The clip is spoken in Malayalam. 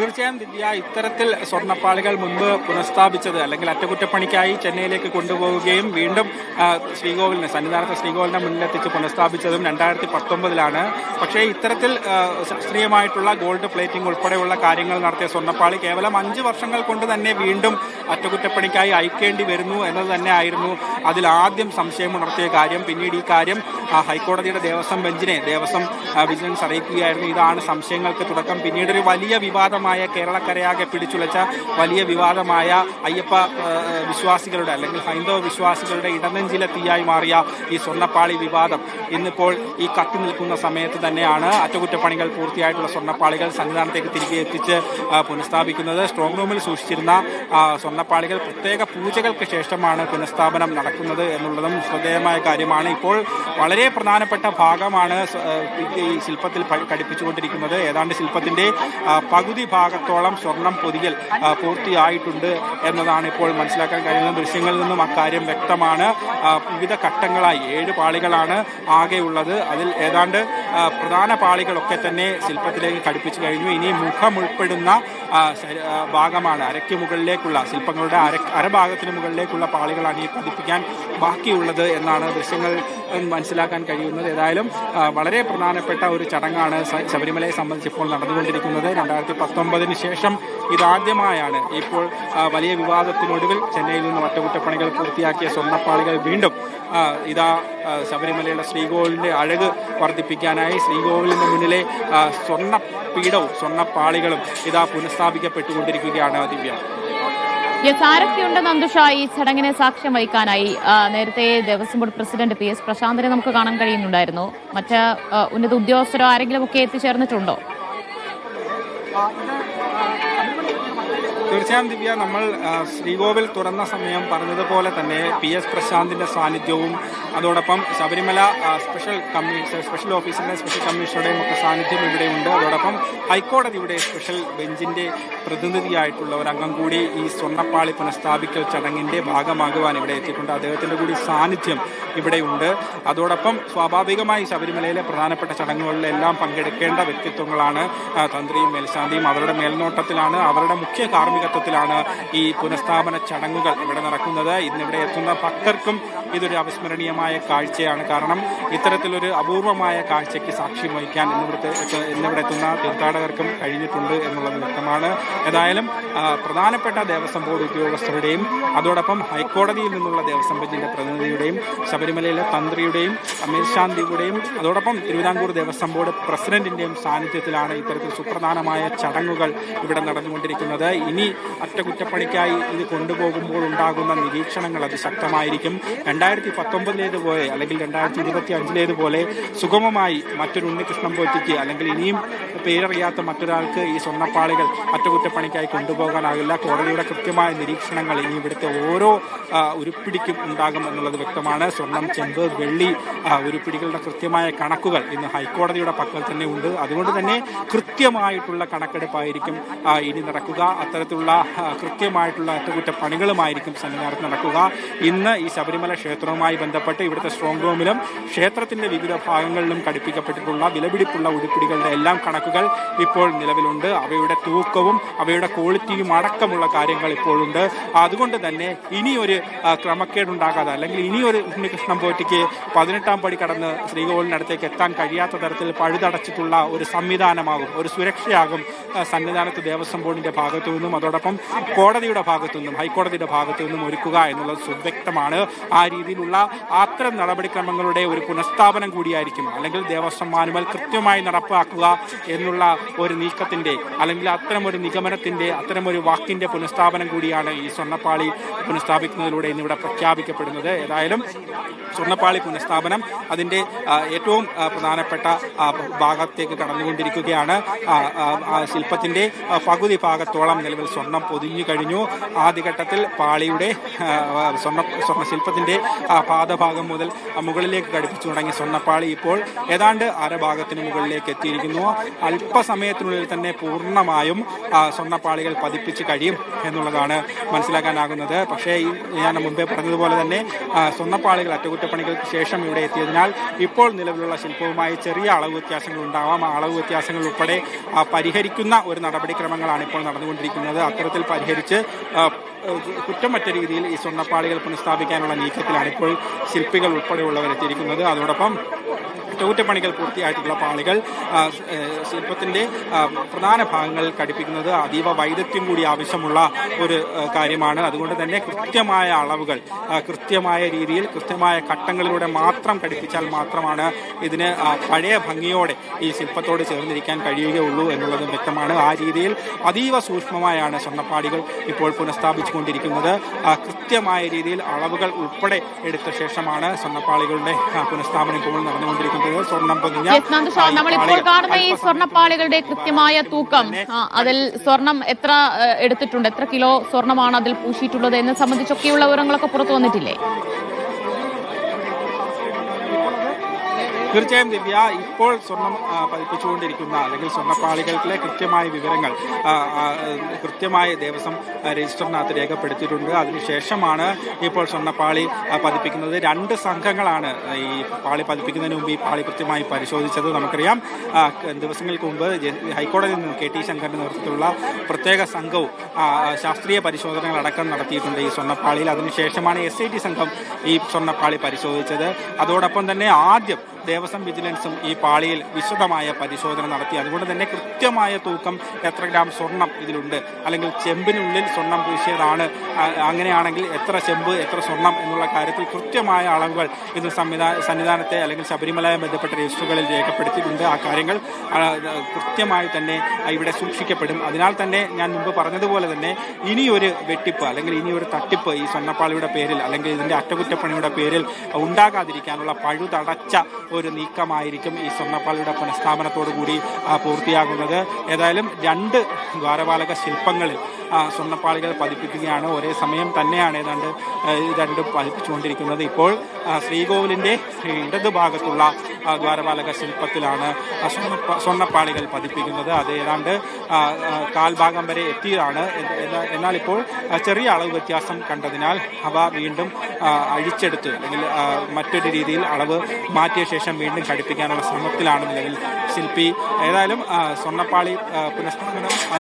തീർച്ചയായും ദിവ്യ ഇത്തരത്തിൽ സ്വർണപ്പാളികൾ മുൻപ് പുനഃസ്ഥാപിച്ചത് അല്ലെങ്കിൽ അറ്റകുറ്റപ്പണിക്കായി ചെന്നൈയിലേക്ക് കൊണ്ടുപോവുകയും വീണ്ടും ശ്രീകോവിലിന് സന്നിധാനത്തെ ശ്രീകോവിലിനെ മുന്നിലെത്തിച്ച് പുനഃസ്ഥാപിച്ചതും രണ്ടായിരത്തി പത്തൊമ്പതിലാണ് പക്ഷേ ഇത്തരത്തിൽ ശാസ്ത്രീയമായിട്ടുള്ള ഗോൾഡ് പ്ലേറ്റിംഗ് ഉൾപ്പെടെയുള്ള കാര്യങ്ങൾ നടത്തിയ സ്വർണപ്പാളി കേവലം അഞ്ച് വർഷങ്ങൾ കൊണ്ട് തന്നെ വീണ്ടും അറ്റകുറ്റപ്പണിക്കായി അയക്കേണ്ടി വരുന്നു എന്നത് തന്നെ ആയിരുന്നു അതിൽ ആദ്യം സംശയം ഉണർത്തിയ കാര്യം. പിന്നീട് ഈ കാര്യം ഹൈക്കോടതിയുടെ ദേവസ്വം ബെഞ്ചിനെ ദേവസ്വം വിജിലൻസ് അറിയിക്കുകയായിരുന്നു. ഇതാണ് സംശയങ്ങൾക്ക് തുടക്കം. പിന്നീട് ഒരു വലിയ വിവാദമായ കേരളക്കരയാകെ പിടിച്ചുലച്ച വലിയ വിവാദമായ അയ്യപ്പ വിശ്വാസികളുടെ അല്ലെങ്കിൽ ഹൈന്ദവ വിശ്വാസികളുടെ ഇടനെഞ്ചിലെ തീയായി മാറിയ ഈ സ്വർണപ്പാളി വിവാദം ഇന്നിപ്പോൾ ഈ കത്തി നിൽക്കുന്ന സമയത്ത് തന്നെയാണ് അറ്റകുറ്റപ്പണികൾ പൂർത്തിയായിട്ടുള്ള സ്വർണപ്പാളികൾ സന്നിധാനത്തേക്ക് തിരികെ എത്തിച്ച് പുനഃസ്ഥാപിക്കുന്നത്. സ്ട്രോങ് റൂമിൽ സൂക്ഷിച്ചിരുന്ന സ്വർണപ്പാളികൾ പ്രത്യേക പൂജകൾക്ക് ശേഷമാണ് പുനഃസ്ഥാപനം നടക്കുന്നത് എന്നുള്ളതും ശ്രദ്ധേയമായ കാര്യമാണ്. ഇപ്പോൾ വളരെ പ്രധാനപ്പെട്ട ഭാഗമാണ് ഈ ശില്പത്തിൽ ഘടിപ്പിച്ചുകൊണ്ടിരിക്കുന്നത്. ഏതാണ്ട് ശില്പത്തിന്റെ പകുതി ഭാഗത്തോളം സ്വർണം പൊതിയൽ പൂർത്തിയായിട്ടുണ്ട് എന്നതാണ് ഇപ്പോൾ മനസ്സിലാക്കാൻ കഴിയുന്ന ദൃശ്യങ്ങളിൽ നിന്നും അക്കാര്യം വ്യക്തമാണ്. വിവിധ ഘട്ടങ്ങളായി ഏഴ് പാളികളാണ് ആകെയുള്ളത്. അതിൽ ഏതാണ്ട് പ്രധാന പാളികളൊക്കെ തന്നെ ശില്പത്തിലേക്ക് ഘടിപ്പിച്ചു കഴിഞ്ഞു. ഇനി മുഖം ഉൾപ്പെടുന്ന ഭാഗമാണ് അരയ്ക്ക് മുകളിലേക്കുള്ള ശില്പങ്ങളുടെ അര അരഭാഗത്തിന് മുകളിലേക്കുള്ള പാളികളാണ് ഈ പതിപ്പിക്കാൻ ബാക്കിയുള്ളത് എന്നാണ് ദൃശ്യങ്ങൾ മനസ്സിലാക്കാൻ കഴിയുന്നത്. ഏതായാലും വളരെ പ്രധാനപ്പെട്ട ഒരു ചടങ്ങാണ് ശബരിമലയെ സംബന്ധിച്ച് ഇപ്പോൾ നടന്നുകൊണ്ടിരിക്കുന്നത്. രണ്ടായിരത്തി പത്തൊമ്പതിന് ശേഷം ഇതാദ്യമായാണ് ഇപ്പോൾ വലിയ വിവാദത്തിനൊടുവിൽ ചെന്നൈയിൽ നിന്ന് അറ്റകുറ്റപ്പണികൾ പൂർത്തിയാക്കിയ സ്വർണപ്പാളികൾ വീണ്ടും ഇതാ ശബരിമലയുടെ ശ്രീകോവിലിന്റെ അഴക് വർദ്ധിപ്പിക്കാനായി ശ്രീകോവിലിന് മുന്നിലെ സ്വർണ സ്വർണപീഠവും സ്വർണപ്പാളികളും ഇതാ പുനഃസ്ഥാപിക്കപ്പെട്ടുകൊണ്ടിരിക്കുകയാണ് ദിവ്യ. യെസ് ആരൊക്കെയുണ്ട് നന്ദുഷ? ഈ ചടങ്ങിന് സാക്ഷ്യം വഹിക്കാനായി നേരത്തെ Devaswom board president P S പ്രശാന്തിനെ നമുക്ക് കാണാൻ കഴിയുന്നുണ്ടായിരുന്നു. മറ്റ് ഉന്നത ഉദ്യോഗസ്ഥരോ ആരെങ്കിലും ഒക്കെ എത്തിച്ചേർന്നിട്ടുണ്ടോ? 好，你看。തീർച്ചയായും ദിവ്യ നമ്മൾ ശ്രീകോവിൽ തുറന്ന സമയം പറഞ്ഞതുപോലെ തന്നെ പി എസ് പ്രശാന്തിന്റെ സാന്നിധ്യവും അതോടൊപ്പം ശബരിമല സ്പെഷ്യൽ കമ്മീഷൻ സ്പെഷ്യൽ ഓഫീസറിന്റെ സ്പെഷ്യൽ കമ്മീഷണറുടെയും ഒക്കെ സാന്നിധ്യം ഇവിടെയുണ്ട്. അതോടൊപ്പം ഹൈക്കോടതിയുടെ സ്പെഷ്യൽ ബെഞ്ചിന്റെ പ്രതിനിധിയായിട്ടുള്ള ഒരു അംഗം കൂടി ഈ സ്വർണപ്പാളി പുനഃസ്ഥാപിക്കൽ ചടങ്ങിന്റെ ഭാഗമാകുവാൻ ഇവിടെ എത്തിയിട്ടുണ്ട്. അദ്ദേഹത്തിന്റെ കൂടി സാന്നിധ്യം ഇവിടെയുണ്ട്. അതോടൊപ്പം സ്വാഭാവികമായി ശബരിമലയിലെ പ്രധാനപ്പെട്ട ചടങ്ങുകളിലെല്ലാം പങ്കെടുക്കേണ്ട വ്യക്തിത്വങ്ങളാണ് തന്ത്രിയും മേൽശാന്തിയും. അവരുടെ മേൽനോട്ടത്തിലാണ്. അവരുടെ മുഖ്യ കാർമ്മികത്വത്തിലാണ് ഈ പുനഃസ്ഥാപന ചടങ്ങുകൾ ഇവിടെ നടക്കുന്നത്. ഇന്നിവിടെ എത്തുന്ന ഭക്തർക്കും ഇതൊരു അവിസ്മരണീയമായ കാഴ്ചയാണ്. കാരണം ഇത്തരത്തിലൊരു അപൂർവമായ കാഴ്ചയ്ക്ക് സാക്ഷ്യം വഹിക്കാൻ ഇന്നിവിടുത്തെ ഇന്നിവിടെ എത്തുന്ന തീർത്ഥാടകർക്കും കഴിഞ്ഞിട്ടുണ്ട് എന്നുള്ളത് വ്യക്തമാണ്. ഏതായാലും പ്രധാനപ്പെട്ട ദേവസ്വം ബോർഡ് ഉദ്യോഗസ്ഥരുടെയും അതോടൊപ്പം ഹൈക്കോടതിയിൽ നിന്നുള്ള ദേവസ്വം ബെഞ്ചിന്റെ പ്രതിനിധിയുടെയും ശബരിമലയിലെ തന്ത്രിയുടെയും മേൽശാന്തിയുടെയും അതോടൊപ്പം തിരുവിതാംകൂർ ദേവസ്വം ബോർഡ് പ്രസിഡന്റിന്റെയും സാന്നിധ്യത്തിലാണ് ഇത്തരത്തിൽ സുപ്രധാനമായ ചടങ്ങുകൾ ഇവിടെ നടന്നുകൊണ്ടിരിക്കുന്നത്. ഇനി അറ്റകുറ്റപ്പണിക്കായി ഇത് കൊണ്ടുപോകുമ്പോൾ ഉണ്ടാകുന്ന നിരീക്ഷണങ്ങൾ അതിശക്തമായിരിക്കും. രണ്ടായിരത്തി പത്തൊമ്പതിലേതുപോലെ അല്ലെങ്കിൽ രണ്ടായിരത്തി ഇരുപത്തി അഞ്ചിലേതുപോലെ സുഗമമായി മറ്റൊരു ഉണ്ണികൃഷ്ണൻ പോറ്റിക്ക് അല്ലെങ്കിൽ ഇനിയും പേരറിയാത്ത മറ്റൊരാൾക്ക് ഈ സ്വർണപ്പാളികൾ അറ്റകുറ്റപ്പണിക്കായി കൊണ്ടുപോകാനാകില്ല. കോടതിയുടെ കൃത്യമായ നിരീക്ഷണങ്ങൾ ഇനി ഇവിടുത്തെ ഓരോ ഉരുപ്പിടിക്കും ഉണ്ടാകും എന്നുള്ളത് വ്യക്തമാണ്. സ്വർണം ചെമ്പ് വെള്ളി ഉരുപ്പിടികളുടെ കൃത്യമായ കണക്കുകൾ ഇന്ന് ഹൈക്കോടതിയുടെ പക്കൽ തന്നെ ഉണ്ട്. അതുകൊണ്ട് തന്നെ കൃത്യമായിട്ടുള്ള കണക്കെടുപ്പായിരിക്കും ഇനി നടക്കുക. അത്തരത്തിലുള്ള കൃത്യമായിട്ടുള്ള അറ്റകുറ്റപ്പണികളുമായിരിക്കും സന്നിധാനത്ത് നടക്കുക. ഇന്ന് ഈ ശബരിമല ക്ഷേത്രവുമായി ബന്ധപ്പെട്ട് ഇവിടുത്തെ സ്ട്രോങ് റൂമിലും ക്ഷേത്രത്തിന്റെ വിവിധ ഭാഗങ്ങളിലും ഘടിപ്പിക്കപ്പെട്ടിട്ടുള്ള വിലപിടിപ്പുള്ള ഉരുപ്പിടികളുടെ എല്ലാം കണക്കുകൾ ഇപ്പോൾ നിലവിലുണ്ട്. അവയുടെ തൂക്കവും അവയുടെ ക്വാളിറ്റിയും അടക്കമുള്ള കാര്യങ്ങൾ ഇപ്പോഴുണ്ട്. അതുകൊണ്ട് തന്നെ ഇനിയൊരു ക്രമക്കേടുണ്ടാകാതെ അല്ലെങ്കിൽ ഇനിയൊരു ഉണ്ണികൃഷ്ണൻ പോറ്റിക്ക് പതിനെട്ടാം പടി കടന്ന് ശ്രീകോവിലിനടുത്തേക്ക് എത്താൻ കഴിയാത്ത തരത്തിൽ പഴുതടച്ചിട്ടുള്ള ഒരു സംവിധാനമാകും ഒരു സുരക്ഷയാകും സന്നിധാനത്ത് ദേവസ്വം ബോർഡിന്റെ ഭാഗത്തു നിന്നും. അതോടൊപ്പം കോടതിയുടെ ഭാഗത്തു നിന്നും ഹൈക്കോടതിയുടെ ഭാഗത്തു നിന്നും ഒരുക്കുക എന്നുള്ളത് സുവ്യക്തമാണ്. ആ രീതിയിലുള്ള അത്തരം നടപടിക്രമങ്ങളുടെ ഒരു പുനഃസ്ഥാപനം കൂടിയായിരിക്കും. അല്ലെങ്കിൽ ദേവസ്വം മാനുവൽ കൃത്യമായി നടപ്പാക്കുക എന്നുള്ള ഒരു നീക്കത്തിന്റെ അല്ലെങ്കിൽ അത്തരം ഒരു നിഗമനത്തിന്റെ അത്തരം ഒരു വാക്കിന്റെ പുനഃസ്ഥാപനം കൂടിയാണ് ഈ സ്വർണപ്പാളി പുനഃസ്ഥാപിക്കുന്നതിലൂടെ ഇന്നിവിടെ പ്രഖ്യാപിക്കപ്പെടുന്നത്. ഏതായാലും സ്വർണപ്പാളി പുനഃസ്ഥാപനം അതിന്റെ ഏറ്റവും പ്രധാനപ്പെട്ട ഭാഗത്തേക്ക് കടന്നുകൊണ്ടിരിക്കുകയാണ്. ശില്പത്തിന്റെ പകുതി ഭാഗത്തോളം നിലവിൽ സ്വർണം പൊതിഞ്ഞു കഴിഞ്ഞു. ആദ്യഘട്ടത്തിൽ പാളിയുടെ സ്വർണ സ്വർണ ശില്പത്തിന്റെ ആ പാദഭാഗം മുതൽ ആ മുകളിലേക്ക് ഘടിപ്പിച്ചു തുടങ്ങിയ സ്വർണപ്പാളി ഇപ്പോൾ ഏതാണ്ട് അരഭാഗത്തിന് മുകളിലേക്ക് എത്തിയിരിക്കുന്നു. അല്പസമയത്തിനുള്ളിൽ തന്നെ പൂർണമായും ആ, സ്വർണപ്പാളികൾ പതിപ്പിച്ച് കഴിയും എന്നുള്ളതാണ് മനസ്സിലാക്കാനാകുന്നത്. പക്ഷേ ഞാൻ മുമ്പേ പറഞ്ഞതുപോലെ തന്നെ ആ, സ്വർണപ്പാളികൾ അറ്റകുറ്റപ്പണികൾക്ക് ശേഷം ഇവിടെ എത്തിയതിനാൽ ഇപ്പോൾ നിലവിലുള്ള ശില്പവുമായി ചെറിയ അളവ് വ്യത്യാസങ്ങൾ ഉണ്ടാവാം. ആ അളവ് വ്യത്യാസങ്ങൾ ഉൾപ്പെടെ പരിഹരിക്കുന്ന ഒരു നടപടിക്രമങ്ങളാണ് ഇപ്പോൾ നടന്നുകൊണ്ടിരിക്കുന്നത്. അത്തരത്തിൽ പരിഹരിച്ച് കുറ്റം കുറ്റമറ്റ രീതിയിൽ ഈ സ്വർണപ്പാളികൾ പുനഃസ്ഥാപിക്കാനുള്ള നീക്കത്തിലാണ് ഇപ്പോൾ ശില്പികൾ ഉൾപ്പെടെയുള്ളവരെത്തിയിരിക്കുന്നത് അതോടൊപ്പം അറ്റകുറ്റപ്പണികൾ പൂർത്തിയായിട്ടുള്ള പാളികൾ ശില്പത്തിന്റെ പ്രധാന ഭാഗങ്ങൾ ഘടിപ്പിക്കുന്നത് അതീവ വൈദഗ്ധ്യം കൂടി ആവശ്യമുള്ള ഒരു കാര്യമാണ്. അതുകൊണ്ട് തന്നെ കൃത്യമായ അളവുകൾ കൃത്യമായ രീതിയിൽ കൃത്യമായ ഘട്ടങ്ങളിലൂടെ മാത്രം ഘടിപ്പിച്ചാൽ മാത്രമാണ് ഇതിന് പഴയ ഭംഗിയോടെ ഈ ശില്പത്തോട് ചേർന്നിരിക്കാൻ കഴിയുകയുള്ളൂ എന്നുള്ളത് വ്യക്തമാണ്. ആ രീതിയിൽ അതീവ സൂക്ഷ്മമായാണ് സ്വർണപ്പാടികൾ ഇപ്പോൾ പുനഃസ്ഥാപിച്ചുകൊണ്ടിരിക്കുന്നത്. കൃത്യമായ രീതിയിൽ അളവുകൾ ഉൾപ്പെടെ എടുത്ത ശേഷമാണ് സ്വർണപ്പാളികളുടെ പുനഃസ്ഥാപനം ഇപ്പോൾ നടന്നുകൊണ്ടിരിക്കുന്നത്. നമ്മളിപ്പോൾ കാണുന്ന ഈ സ്വർണപ്പാളികളുടെ സ്വർണപ്പാളികളുടെ കൃത്യമായ തൂക്കം അതിൽ സ്വർണം എത്ര എടുത്തിട്ടുണ്ട്? എത്ര കിലോ സ്വർണമാണ് അതിൽ പൂശിയിട്ടുള്ളത് എന്നെ സംബന്ധിച്ചൊക്കെയുള്ള വിവരങ്ങളൊക്കെ പുറത്തു വന്നിട്ടില്ലേ? തീർച്ചയായും ദിവ്യ ഇപ്പോൾ സ്വർണം പതിപ്പിച്ചുകൊണ്ടിരിക്കുന്ന അല്ലെങ്കിൽ സ്വർണപ്പാളികളിലെ കൃത്യമായ വിവരങ്ങൾ കൃത്യമായ ദേവസ്വം രജിസ്റ്ററിനകത്ത് രേഖപ്പെടുത്തിയിട്ടുണ്ട്. അതിനുശേഷമാണ് ഇപ്പോൾ സ്വർണപ്പാളി പതിപ്പിക്കുന്നത്. രണ്ട് സംഘങ്ങളാണ് ഈ പാളി പതിപ്പിക്കുന്നതിന് മുമ്പ് ഈ പാളി കൃത്യമായി പരിശോധിച്ചത് നമുക്കറിയാം. ദിവസങ്ങൾക്ക് മുമ്പ് ഹൈക്കോടതിയിൽ നിന്ന് കെ ടി ശങ്കറിന്റെ നേതൃത്വത്തിലുള്ള പ്രത്യേക സംഘവും ശാസ്ത്രീയ പരിശോധനകൾ അടക്കം നടത്തിയിട്ടുണ്ട് ഈ സ്വർണപ്പാളിയിൽ. അതിനുശേഷമാണ് എസ് ഐ ടി സംഘം ഈ സ്വർണപ്പാളി പരിശോധിച്ചത്. അതോടൊപ്പം തന്നെ ആദ്യം ദേവസ്വം വിജിലൻസും ഈ പാളിയിൽ വിശദമായ പരിശോധന നടത്തി. അതുകൊണ്ട് തന്നെ കൃത്യമായ തൂക്കം എത്ര ഗ്രാം സ്വർണം ഇതിലുണ്ട്. അല്ലെങ്കിൽ ചെമ്പിനുള്ളിൽ സ്വർണം പൂശിയതാണ് അങ്ങനെയാണെങ്കിൽ എത്ര ചെമ്പ് എത്ര സ്വർണം എന്നുള്ള കാര്യത്തിൽ കൃത്യമായ അളവുകൾ ഇത് സംവിധാന സന്നിധാനത്തെ അല്ലെങ്കിൽ ശബരിമലയെ ബന്ധപ്പെട്ട രജിസ്റ്ററുകളിൽ രേഖപ്പെടുത്തിയിട്ടുണ്ട്. ആ കാര്യങ്ങൾ കൃത്യമായി തന്നെ ഇവിടെ സൂക്ഷിക്കപ്പെടും. അതിനാൽ തന്നെ ഞാൻ മുമ്പ് പറഞ്ഞതുപോലെ തന്നെ ഇനിയൊരു വെട്ടിപ്പ് അല്ലെങ്കിൽ ഇനിയൊരു തട്ടിപ്പ് ഈ സ്വർണപ്പാളിയുടെ പേരിൽ അല്ലെങ്കിൽ ഇതിന്റെ അറ്റകുറ്റപ്പണിയുടെ പേരിൽ ഉണ്ടാകാതിരിക്കാനുള്ള പഴുതടച്ച ഒരു നീക്കമായിരിക്കും ഈ സ്വർണപ്പാളിയുടെ പുനഃസ്ഥാപനത്തോടു കൂടി പൂർത്തിയാകുന്നത്. ഏതായാലും രണ്ട് ദ്വാരപാലക ശില്പങ്ങളിൽ സ്വർണപ്പാളികൾ പതിപ്പിക്കുകയാണ്. ഒരേ സമയം തന്നെയാണ് ഏതാണ്ട് രണ്ട് പതിപ്പിച്ചുകൊണ്ടിരിക്കുന്നത്. ഇപ്പോൾ ശ്രീകോവിലിന്റെ ഇടതുഭാഗത്തുള്ള ദ്വാരപാലക ശില്പത്തിലാണ് സ്വർണ സ്വർണപ്പ- സ്വർണപ്പാളികൾ പതിപ്പിക്കുന്നത്. അത് ഏതാണ്ട് കാൽഭാഗം വരെ എത്തിയതാണ്. എന്ന- എന്ന- എന്നാൽ ഇപ്പോൾ ചെറിയ അളവ് വ്യത്യാസം കണ്ടതിനാൽ അവ വീണ്ടും അഴിച്ചെടുത്ത് അല്ലെങ്കിൽ മറ്റൊരു രീതിയിൽ അളവ് മാറ്റിയ ശേഷം വീണ്ടും ഘടിപ്പിക്കാനുള്ള ശ്രമത്തിലാണ് നിലവിൽ ശില്പി. ഏതായാലും സ്വർണപ്പാളി പുനഃസ്ഥാപനം